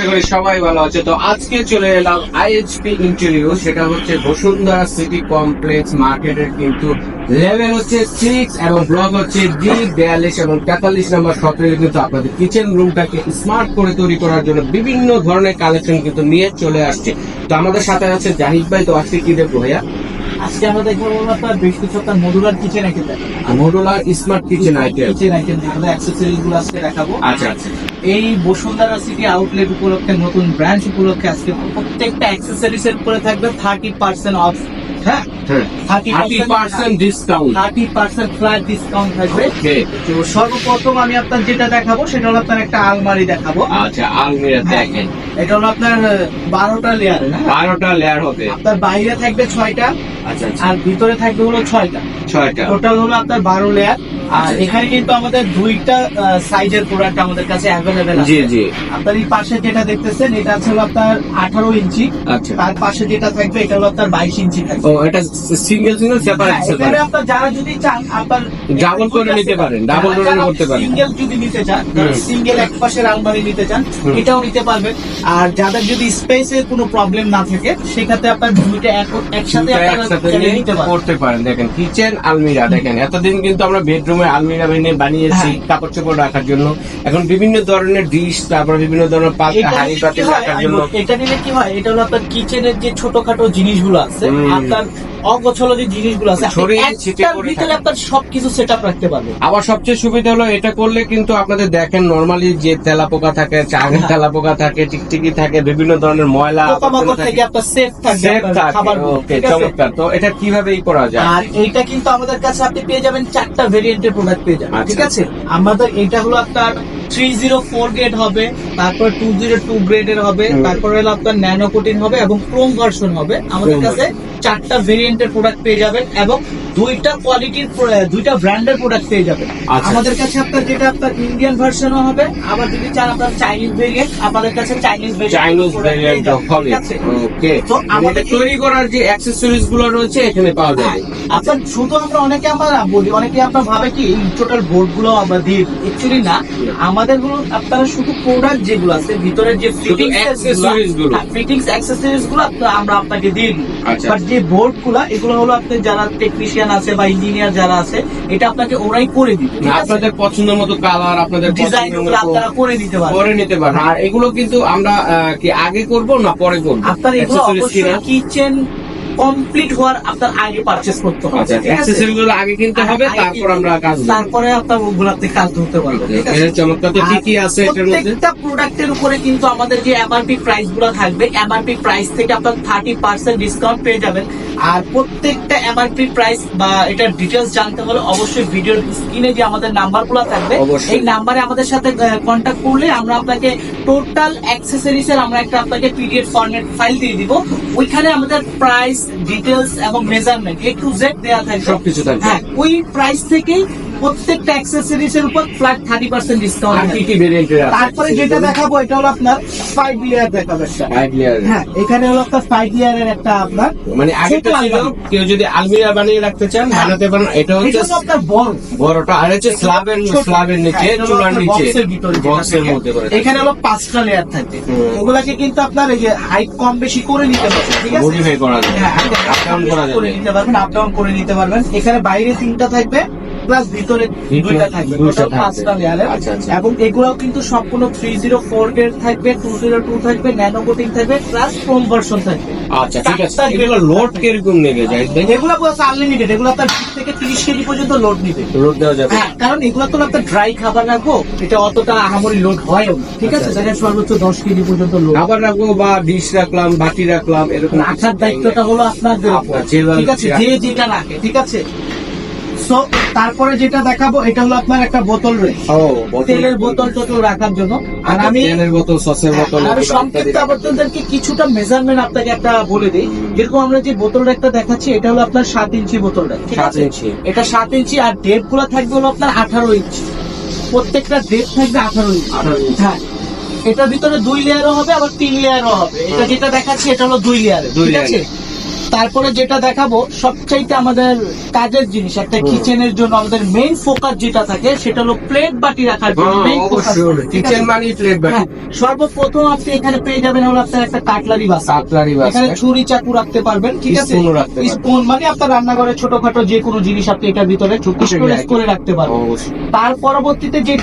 আশা করি সবাই ভালো আছে। তো আজকে চলে এলাম আইএইচপি ইন্টারভিউ সেটা হচ্ছে বসুন্ধরা সিটি কমপ্লেক্স মার্কেটের কিন্তু লেভেল হচ্ছে সিক্স এবং ব্লক হচ্ছে ডি বিয়াল্লিশ এবং তেতাল্লিশ নম্বর সতেরো কিন্তু আপনাদের কিচেন রুমটাকে স্মার্ট করে তৈরি করার জন্য বিভিন্ন ধরনের কালেকশন কিন্তু নিয়ে চলে আসছে। তো আমাদের সাথে আছে জাহিদ ভাই তো আজকে কি দেখব ভাইয়া? আজকে আমরা দেখব আপনার বেশ কিছু আপনার modular kitchen item modular smart kitchen item kitchen item যেগুলো অ্যাক্সেসরিজগুলো আজকে দেখাবো। আচ্ছা আচ্ছা। এই বসুন্ধরা সিটি আউটলেট উপলক্ষে নতুন ব্রাঞ্চ উপলক্ষে আজকে প্রত্যেকটা অ্যাক্সেসরিজ এর উপরে থাকবে থার্টি পার্সেন্ট অফ হ্যাঁ? হ্যাঁ। Thirty thirty percent discount thirty percent flat discount থাকবে। তো সর্বপ্রথম আমি আপনার যেটা দেখাবো সেটা হলো আপনার একটা আলমারি দেখাবো। আচ্ছা আলমিরা দেখেন। এটা হলো আপনার বারোটা লেয়ার বারোটা লেয়ার হবে। আপনার বাইরে থাকবে ছয়টা আচ্ছা আচ্ছা। আর ভিতরে থাকবে হলো ছয়টা। ছয়টা। টোটাল হলো আপনার বারো লেয়ার আর। এখানে কিন্তু আমাদের দুইটা সাইজের প্রোডাক্ট আমাদের কাছে অ্যাভেলেবেল আছে। জি আপনার এই পাশে যেটা দেখতেছেন এটা আছে হলো আপনার আঠারো ইঞ্চি। আচ্ছা। তার পাশে যেটা থাকবে এটা হলো আপনার বাইশ ইঞ্চি থাকবে। ও এটা সিঙ্গেল সিঙ্গেল সেপারেট এখানে সেপারেট আপনার যারা যদি চান আপনার Double করে নিতে পারেন, double করে করতে পারেন। সিঙ্গেল যদি নিতে চান সিঙ্গেল এক পাশের আলমারি নিতে চান এটাও নিতে পারবেন। আর যাদের যদি স্পেসের কোনো প্রবলেম না থাকে সেক্ষেত্রে আপনার দুইটা একসাথে আপনারা করতে পারেন। দেখেন কিচেন আলমিরা দেখেন এতদিন কিন্তু আমরা বেডরুমে আলমিরা ভেঙে বানিয়েছি হ্যাঁ। কাপড় চোপড় রাখার জন্য। এখন বিভিন্ন ধরনের ডিশ তারপর বিভিন্ন ধরনের পাত্র হাড়ি পাতি রাখার জন্য। এটা নিলে কি হয়? এটা হলো আপনার কিচেনের যে ছোটখাটো জিনিসগুলো আছে আপনার অগোছলো যে জিনিসগুলো আছে। একটার ভিতরে। আপনার সবকিছু সেট আপ রাখতে পারবেন। আবার সবচেয়ে সুবিধা হলো এটা করলে কিন্তু আপনাদের দেখেন নর্মালি যে তেলা পোকা থাকে চাঙের তেলা পোকা থাকে টিকটিকি থাকে বিভিন্ন ধরনের ময়লা থেকে। আপনার সেফ থাকে খাবার চমৎকার। তো এটা কীভাবে ই করা যায়? আর এইটা কিন্তু আমাদের কাছে আপনি পেয়ে যাবেন চারটা ভেরিয়েন্টের প্রোডাক্ট পেয়ে যাবেন আচ্ছা। ঠিক আছে? আমাদের এটা হলো আপনার থ্রি জিরো ফোর গ্রেড হবে তারপর টু জিরো টু গ্রেডের হবে। তারপর হলো আপনার ন্যানো কোটিন হবে এবং ক্রোম ভার্সন হবে আমাদের কাছে চারটা ভেরিয়েন্টের প্রোডাক্ট পেয়ে যাবেন এবং দুইটা কোয়ালিটির দুইটা ব্র্যান্ডের প্রোডাক্ট পেয়ে যাবেন। আচ্ছা। আমাদের কাছে আপনার যেটা আপনার ইন্ডিয়ান ভার্সনও হবে আবার যদি চান আপনার চাইনিজ ভেরিয়েন্ট আমাদের কাছে চাইনিজ চাইনিজ ভেরিয়েন্ট হবে। ওকে তো আমাদের আমাদের তৈরি করার যে অ্যাক্সেসরিজগুলো রয়েছে এখানে পাওয়া যাবে। আপনার শুধু আমরা অনেকে আমরা বলি অনেকে আপনার ভাবে কি টোটাল বোর্ডগুলো আমরা দিয়ে অ্যাকচুয়ালি না। আমাদেরগুলো আপনারা শুধু প্রোডাক্ট যেগুলো আছে ভিতরের যে ফিটিংস accessories গুলো। ফিটিংস অ্যাক্সেসরিজগুলো আপনার- আমরা আপনাকে দিই। আচ্ছা। বাট যে বোর্ডগুলা এগুলো হলো আপনি যারা টেকনিশিয়ান আছে বা ইঞ্জিনিয়ার যারা আছে এটা আপনাকে ওরাই করে দিবে আপনাদের পছন্দ মতো কালার আপনাদের ডিজাইন আপনারা করে দিতে পারবেন। করে নিতে পারেন আর এগুলো কিন্তু আমরা কি আগে করব না পরে করব? আপনার এগুলো অবশ্যই কিচেন কমপ্লিট হওয়ার আপনার আগে পারচেস করতে হবে আচ্ছা অ্যাক্সেসরি গুলো আগে কিনতে হবে তারপর আমরা কাজ তারপরে আপনার ওগুলো কাজ ধরতে পারবেন এর চমৎকার তো কি কি আছে এটার মধ্যে? প্রত্যেকটা প্রোডাক্টের উপরে কিন্তু আমাদের যে এমআরপি প্রাইসগুলো থাকবে এমআরপি প্রাইস থেকে আপনার থার্টি পার্সেন্ট ডিসকাউন্ট পেয়ে যাবেন। আর প্রত্যেকটা এমআরপি প্রাইস বা এটার ডিটেলস জানতে হলে অবশ্যই ভিডিওর স্ক্রিনে যে আমাদের নাম্বারগুলো থাকবে। এই নাম্বারে আমাদের সাথে কন্ট্যাক্ট করলে আমরা আপনাকে টোটাল অ্যাক্সেসরিজ এর আমরা একটা আপনাকে পিডিএফ ফরম্যাট ফাইল দিয়ে দিব ওইখানে আমাদের প্রাইস ডিটেলস এবং মেজারমেন্ট এ টু জেড দেওয়া থাকে সবকিছু থাকবে। হ্যাঁ ওই প্রাইস থেকেই প্রত্যেকটা অ্যাক্সেসরিজ এর উপর ফ্ল্যাট থার্টি পার্সেন্ট ডিসকাউন্ট কি কি ভেরিয়েন্টের আছে? তারপরে যেটা দেখাবো এটা হলো আপনার ফাইভ ইয়ার দেখাবো ফাইভ লেয়ার হ্যাঁ এখানে হলো আপনার ফাইভ ইয়ারের একটা আপনার মানে আগে কেউ যদি আলমিরা বানিয়ে রাখতে চান হ্যাঁ। বানাতে পারেন। এটা হচ্ছে আপনার বড়। বড়টা আর হচ্ছে স্ল্যাবের। স্ল্যাবের নিচে হ্যাঁ, চুলার নিচে বক্সের মধ্যে করে এখানে হলো পাঁচটা লেয়ার থাকবে ওগুলাকে কিন্তু আপনার এই যে হাইট কম বেশি করে নিতে পারবেন ঠিক আছে? মডিফাই করা যায় হ্যাঁ, আপ ডাউন করে নিতে পারবেন আপ ডাউন করে নিতে পারবেন। এখানে বাইরে তিনটা থাকবে। প্লাস ভিতরে দুইটা থাকবে। টোটাল পাঁচটা লেয়ারের আচ্ছা, আচ্ছা। এবং এগুলোও কিন্তু সম্পূর্ণ থ্রি জিরো ফোর গ্রেড থাকবে টু জিরো টু থাকবে ন্যানো কোটিং থাকবে প্লাস ফোম ভার্সন থাকবে। আচ্ছা ঠিক আছে। এগুলো লোড কীরকম নেবে যাই এগুলো পুরো আনলিমিটেড এগুলো আপনার বিশ থেকে তিরিশ কেজি পর্যন্ত লোড নিবে। লোড দেওয়া যাবে। হ্যাঁ কারণ এগুলো তো আপনার ড্রাই খাবার রাখব এটা অতটা আহামরি লোড হয়ও না। ঠিক আছে আচ্ছা। দেখেন সর্বোচ্চ দশ কেজি পর্যন্ত লোড খাবার রাখব বা ডিশ রাখলাম বাটি রাখলাম এরকম রাখার দায়িত্বটা হলো আপনার, ঠিক আছে যে যেটা রাখে ঠিক আছে? সো তারপরে যেটা দেখাবো এটা হলো আপনার একটা বোতল রয়েছে তেলের বোতল টোতল রাখার জন্য। আর আমি তেলের বোতল সসের বোতল আমি সংক্ষিপ্ত আপনাদেরকে কিছুটা মেজারমেন্ট আপনাকে একটা বলে দিই। যেরকম আমরা যে বোতলটা একটা দেখাচ্ছি এটা হলো আপনার সাত ইঞ্চি বোতলটা সাত ইঞ্চি। এটা সাত ইঞ্চি আর ডেপগুলো থাকবে হলো আপনার আঠারো ইঞ্চি। প্রত্যেকটা ডেপ থাকবে আঠারো ইঞ্চি। 18 ইঞ্চি। হ্যাঁ। এটার ভিতরে দুই লেয়ারও হবে আবার তিন লেয়ারও হবে। এটা যেটা দেখাচ্ছি এটা হলো দুই লেয়ারে দুই ঠিক আছে? তারপরে যেটা দেখাবো সবচাইতে আমাদের কাজের জিনিস একটা। কিচেনের জন্য আমাদের মেইন ফোকাস যেটা থাকে সেটা হলো প্লেট বাটি রাখার জন্য হ্যাঁ, কিচেন? প্লেট হ্যাঁ, বাটি। সর্বপ্রথম আপনি এখানে পেয়ে যাবেন হলো আপনার একটা কাটলারি বাস। কাটলারি এখানে ছুরি চাকু রাখতে পারবেন ঠিক আছে। স্পুন মানে আপনার রান্নাঘরে ছোটখাটো যে কোনো জিনিস আপনি এটার ভিতরে স্টোরেজ করে রাখতে পারবেন। তার পরবর্তীতে যে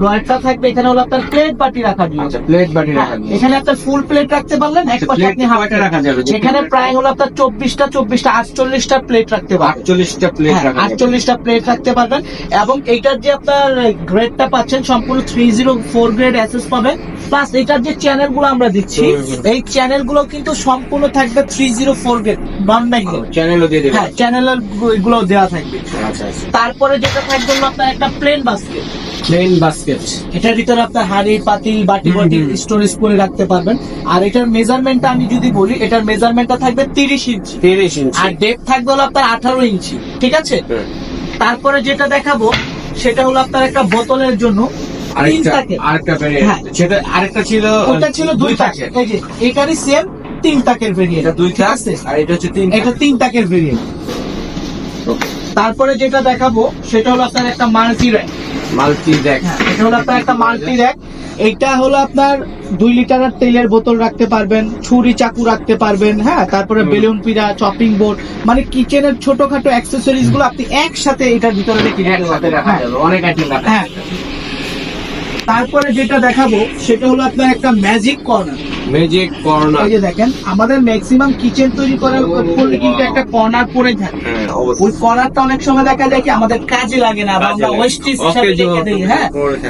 ড্রয়ারটা থাকবে এখানে হলো আপনার প্লেট বাটি রাখার জন্য। আচ্ছা প্লেট বাটি হ্যাঁ, রাখা এখানে আপনার ফুল প্লেট রাখতে পারলেন এক পাশে প্লেট আপনি হাফ রাখা যাবে। এখানে প্রায় হলো আপনার চব্বিশটা চব্বিশটা আটচল্লিশটা প্লেট রাখতে পারবেন। আটচল্লিশটা প্লেট হ্যাঁ, আটচল্লিশটা প্লেট রাখতে পারবেন। এবং এইটার যে আপনার গ্রেডটা পাচ্ছেন সম্পূর্ণ three zero four grade SS পাবেন। প্লাস এটার যে চ্যানেলগুলো আমরা দিচ্ছি। এই চ্যানেলগুলো কিন্তু সম্পূর্ণ থাকবে three zero four grade non magnet চ্যানেলও দিয়ে দেবে হ্যাঁ চ্যানেলেরগুলো দেওয়া থাকবে। আচ্ছা আচ্ছা। তারপরে যেটা থাকবে আপনার একটা প্লেন বাস্কেট প্লেন বাস্কেট এটার ভিতরে আপনার হাড়ি পাতিল বাটি বাটি স্টোরেজ করে রাখতে পারবেন। আর এটার মেজারমেন্টটা আমি যদি বলি এটার মেজারমেন্টটা থাকবে তিরিশ ইঞ্চি। তিরিশ ইঞ্চি। আর ডেপ থাকবে হলো আপনার আঠারো ইঞ্চি। ঠিক আছে? তারপরে যেটা দেখাবো সেটা হলো আপনার একটা বোতলের জন্য আরেকটা হ্যাঁ। সেটা আরেকটা ছিল ওটা ছিল দুই যে এটারই সেম তিন তাকের ভেরিয়েন্ট এটা দুই ঠিক আর এটা হচ্ছে তিন এটা তিন তাকের ভেরিয়েন্ট তারপরে যেটা দেখাবো সেটা হলো আপনার একটা মাল্টি র্যাক মাল্টি হ্যাঁ, এটা হলো আপনার একটা মাল্টি র্যাক এটা হলো আপনার দুই লিটারের তেলের বোতল রাখতে পারবেন ছুরি চাকু রাখতে পারবেন হ্যাঁ তারপরে বেলুন পিড়া চপিং বোর্ড মানে কিচেনের ছোটখাটো অ্যাক্সেসরিজগুলো আপনি একসাথে এটার ভিতরে রেখে দিতে পারবেন। হ্যাঁ, অনেক আইটেম হ্যাঁ। তারপরে যেটা দেখাবো সেটা হলো আপনার একটা ম্যাজিক কর্নার ম্যাজিক কর্নার এই যে দেখেন আমাদের ম্যাক্সিমাম কিচেন তৈরি করার পরে কিন্তু একটা কর্নার পড়ে থাকে। হ্যাঁ ওই কর্নারটা অনেক সময় দেখা যায় কি আমাদের কাজে লাগে না বা আমরা লাগে। ওয়েস্টেজ হিসাবে রেখে দিই হ্যাঁ?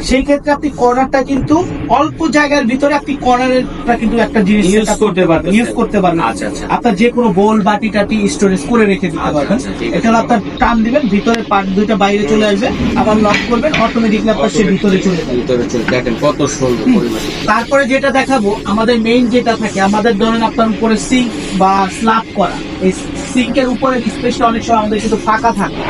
সেই ক্ষেত্রে আপনি কর্নারটা কিন্তু অল্প জায়গার ভিতরে আপনি কর্নারেরটা কিন্তু একটা জিনিস ইউজ করতে পারবেন। ইউজ করতে পারবেন। আচ্ছা, আচ্ছা। আপনার যে কোনো বোল বাটি টাটি স্টোরেজ করে রেখে দিতে আচ্ছা, পারবেন। আচ্ছা, এটা আপনার টান দিবেন ভিতরে পার্ট দুইটা বাইরে চলে আসবে। আবার লক করবেন অটোমেটিকলি আপনার সে ভিতরে চলে যাবে। ভিতরে দেখেন কত সুন্দর পরিমাণ তারপরে যেটা দেখাবো আমাদের মেইন যেটা থাকে আমাদের ধরেন আপনার উপরে সিঙ্ক বা স্ল্যাব করা। এই সিঙ্কের উপরে স্পেসটা অনেক সময় আমাদের কিন্তু ফাঁকা থাকে।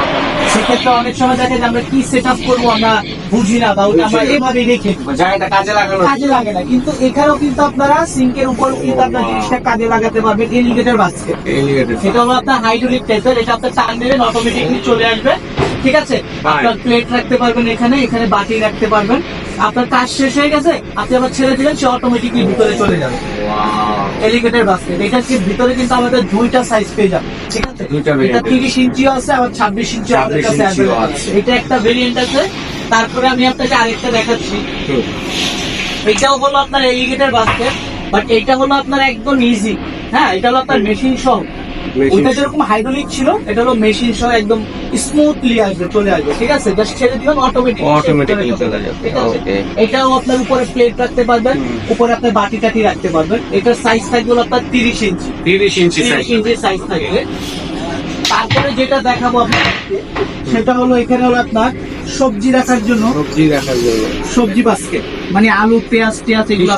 সেক্ষেত্রে অনেক সময় দেখা যায় আমরা কি সেট আপ করব আমরা বুঝি না বা ওটা আমরা এভাবেই রেখে জায়গাটা কাজে লাগানো কাজে লাগে না। কিন্তু এখানেও কিন্তু আপনারা সিঙ্কের উপর কিন্তু আপনার জিনিসটা কাজে লাগাতে পারবেন এলিগেটের বাস্কেট এটা হলো আপনার হাইড্রোলিক টাইপের এটা আপনার টান দেবেন অটোমেটিকলি চলে আসবে। ঠিক আছে? আপনার প্লেট রাখতে পারবেন এখানে এখানে বাটি রাখতে পারবেন। আপনার কাজ শেষ হয়ে গেছে আপনি আবার ছেড়ে দিলেন সে অটোমেটিকলি ভিতরে চলে যাবে। এলিগেটের বাস্কেট এটা কি ভিতরে কিন্তু আমাদের দুইটা সাইজ পেয়ে যাবে ঠিক আছে? দুইটা এটা। তিরিশ ইঞ্চিও আছে আবার ছাব্বিশ ইঞ্চি আমাদের 26 কাছে। এটা একটা ভেরিয়েন্ট আছে। তারপরে আমি আপনাকে আরেকটা দেখাচ্ছি। এটাও হলো আপনার এলিগেটের বাস্কেট বাট এটা হলো আপনার একদম ইজি হ্যাঁ এটা হলো আপনার মেশিন সহ। ওইটা যেরকম হাইড্রোলিক ছিল এটা হলো মেশিন সহ একদম স্মুথলি আসবে চলে আসবে ঠিক আছে? জাস্ট ছেড়ে দিবেন অটোমেটিক অটোমেটিক চলে যাবে। Okay. এটাও আপনার উপরে প্লেট রাখতে পারবেন উপরে আপনার বাটি টাটি রাখতে পারবেন। এটার সাইজ থাকবে আপনার তিরিশ ইঞ্চি তিরিশ ইঞ্চি তিরিশ সাইজ ইঞ্চি সাইজ থাকবে। তারপরে যেটা দেখাবো আপনাকে সেটা হলো এখানে হলো আপনার সবজি রাখার জন্য। সবজি রাখার জন্য। সবজি বাস্কেট মানে আলু পেঁয়াজ টেয়াজ এগুলো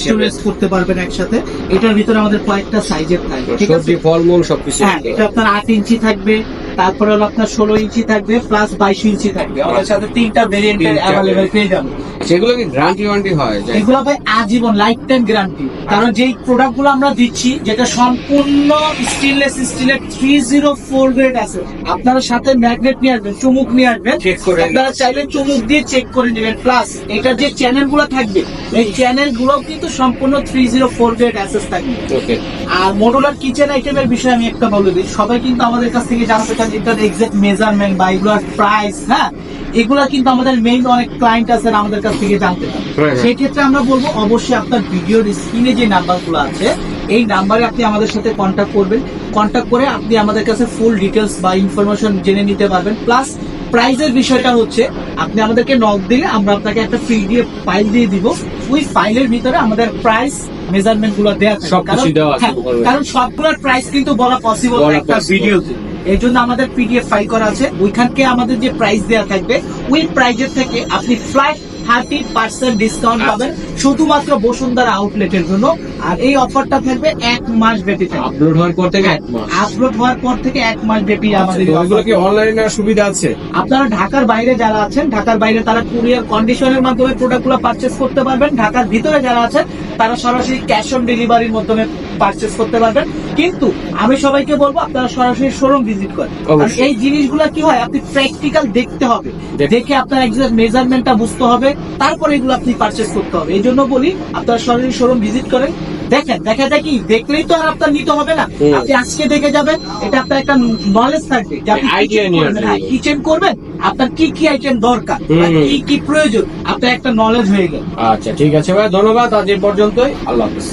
স্টোরেজ করতে পারবেন একসাথে। এটার ভিতরে আমাদের কয়েকটা সাইজের থাকবে সবজি ফলমূল সবকিছু হ্যাঁ এটা আপনার আট ইঞ্চি থাকবে তারপরে হলো আপনার ষোলো ইঞ্চি থাকবে প্লাস বাইশ ইঞ্চি থাকবে। আমাদের সাথে তিনটা ভেরিয়েন্টের তিনটা অ্যাভেলেবেল পেয়ে যাবেন। সেগুলো কি গ্যারান্টি ওয়ারেন্টি হয়? এগুলো ভাই আজীবন লাইফ টাইম গ্যারান্টি কারণ যেই প্রোডাক্টগুলো আমরা দিচ্ছি যেটা সম্পূর্ণ স্টেনলেস স্টিলের থ্রি জিরো ফোর গ্রেড আছে আপনারা সাথে ম্যাগনেট নিয়ে আসবেন চুমুক নিয়ে আসবেন। Check করে আপনারা চাইলে চুমুক দিয়ে চেক করে নেবেন। প্লাস এটা যে চ্যানেলগুলো থাকবে এই চ্যানেলগুলো কিন্তু সম্পূর্ণ three zero four grade SS থাকবে। আর মডুলার কিচেন আইটেমের বিষয়ে আমি একটা বলে দিই সবাই কিন্তু আমাদের কাছ থেকে জানতে চান এটার এক্সাক্ট মেজারমেন্ট বা এগুলোর প্রাইস হ্যাঁ? এগুলা কিন্তু আমাদের মেইন অনেক ক্লায়েন্ট আছেন আমাদের কাছ থেকে জানতে হ্যাঁ। সেই ক্ষেত্রে আমরা বলব অবশ্যই আপনার ভিডিওর স্ক্রিনে যে নাম্বারগুলো আছে এই নাম্বারে আপনি আমাদের সাথে কন্ট্যাক্ট করবেন। কন্ট্যাক্ট করে আপনি আমাদের কাছে ফুল ডিটেলস বা ইনফরমেশন জেনে নিতে পারবেন। প্লাস প্রাইজের বিষয়টা হচ্ছে আপনি আমাদেরকে নক দিলে আমরা আপনাকে একটা ফ্রি দিয়ে ফাইল দিয়ে দিব। ওই ফাইলের ভিতরে আমাদের প্রাইস মেজারমেন্টগুলো দেওয়া কারণ- হ্যাঁ। কারণ সবগুলোর প্রাইস কিন্তু বলা পসিবল একটা। ভিডিওতে এই জন্য আমাদের পিডিএফ ফাইল করা আছে। ওইখানকে আমাদের যে প্রাইস দেওয়া থাকবে ওই প্রাইজের থেকে আপনি ফ্ল্যাট থার্টি পার্সেন্ট ডিসকাউন্ট আচ্ছা। পাবেন শুধুমাত্র বসুন্ধরা আউটলেটের জন্য। আর এই অফারটা থাকবে এক মাস ব্যাপী আপলোড হওয়ার পর থেকে এক মাস। আপলোড হওয়ার পর থেকে এক মাস ব্যাপী আমাদের এগুলো কি অনলাইনে সুবিধা আছে? আপনারা ঢাকার বাইরে যারা আছেন ঢাকার বাইরে তারা কুরিয়ার কন্ডিশনের মাধ্যমে প্রোডাক্টগুলো পারচেস করতে পারবেন। ঢাকার ভিতরে যারা আছেন তারা সরাসরি ক্যাশ অন ডেলিভারির মাধ্যমে পারচেস করতে পারবেন। কিন্তু আমি সবাইকে বলব আপনারা সরাসরি শোরুম ভিজিট করেন। এই জিনিসগুলো কি হয় আপনি প্র্যাকটিক্যাল দেখতে হবে। দেখে আপনার এক্সাক্ট মেজারমেন্টটা বুঝতে হবে তারপরে এগুলো আপনি পারচেস করতে হবে। এই জন্য বলি আপনারা সরাসরি শোরুম ভিজিট করেন। দেখেন দেখা যায় কি দেখলেই তো আর আপনার নিতে হবে না। আপনি আজকে দেখে যাবেন এটা আপনার একটা নলেজ থাকবে আসবেন। হ্যাঁ, কিচেন করবেন আপনার কি কি আইটেম দরকার কি কি প্রয়োজন আপনার একটা নলেজ হয়ে গেল। আচ্ছা ঠিক আছে ভাই ধন্যবাদ। আজ এই পর্যন্তই আল্লাহ হাফিজ।